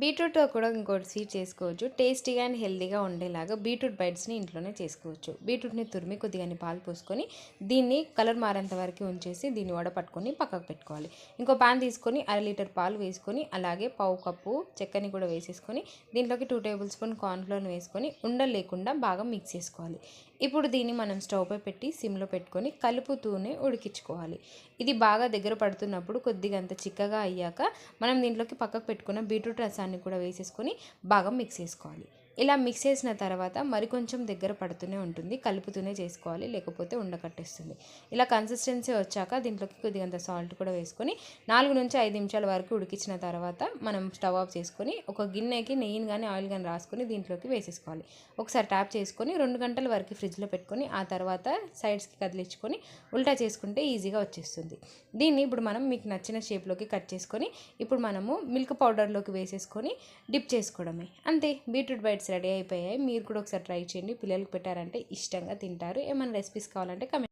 బీట్రూట్తో కూడా ఇంకోటి సీడ్ చేసుకోవచ్చు. టేస్టీగా అండ్ హెల్తీగా ఉండేలాగా బీట్రూట్ బైట్స్ని ఇంట్లోనే చేసుకోవచ్చు. బీట్రూట్ని తురిమి కొద్దిగాని పాలు పోసుకొని దీన్ని కలర్ మారేంత వరకు ఉంచేసి దీన్ని వడపట్టుకొని పక్కకు పెట్టుకోవాలి. ఇంకో ప్యాన్ తీసుకొని అర లీటర్ పాలు వేసుకొని అలాగే పావు కప్పు చెక్కని కూడా వేసేసుకొని దీంట్లోకి టూ టేబుల్ స్పూన్ కార్న్ఫ్లోర్ వేసుకొని ఉండలేకుండా బాగా మిక్స్ చేసుకోవాలి. ఇప్పుడు దీన్ని మనం స్టవ్పై పెట్టి సిమ్లో పెట్టుకొని కలుపుతూనే ఉడికించుకోవాలి. ఇది బాగా దగ్గర పడుతున్నప్పుడు కొద్దిగా అంత చిక్కగా అయ్యాక మనం దీంట్లోకి పక్కకు పెట్టుకున్న బీట్రూట్ రసాన్ని కూడా వేసేసుకొని బాగా మిక్స్ చేసుకోవాలి. ఇలా మిక్స్ చేసిన తర్వాత మరి కొంచెం దగ్గర పడుతూనే ఉంటుంది కలుపుతూనే చేసుకోవాలి లేకపోతే ఉండకట్టేస్తుంది. ఇలా కన్సిస్టెన్సీ వచ్చాక దీంట్లోకి కొద్దిగంత సాల్ట్ కూడా వేసుకొని నాలుగు నుంచి ఐదు నిమిషాల వరకు ఉడికించిన తర్వాత మనం స్టవ్ ఆఫ్ చేసుకొని ఒక గిన్నెకి నెయ్యిని కానీ ఆయిల్ కానీ రాసుకొని దీంట్లోకి వేసేసుకోవాలి. ఒకసారి ట్యాప్ చేసుకొని రెండు గంటల వరకు ఫ్రిడ్జ్లో పెట్టుకొని ఆ తర్వాత సైడ్స్కి కదిలించుకొని ఉల్టా చేసుకుంటే ఈజీగా వచ్చేస్తుంది. దీన్ని ఇప్పుడు మనం మీకు నచ్చిన షేప్లోకి కట్ చేసుకొని ఇప్పుడు మనము మిల్క్ పౌడర్లోకి వేసేసుకొని డిప్ చేసుకోవడమే. అంతే. బీట్రూట్ బైట్స్ రెడీ అయిపోయాయి. మీరు కూడా ఒకసారి ట్రై చేయండి. పిల్లలకు పెట్టారంటే ఇష్టంగా తింటారు. ఏమైనా రెసిపీస్ కావాలంటే కమెంట్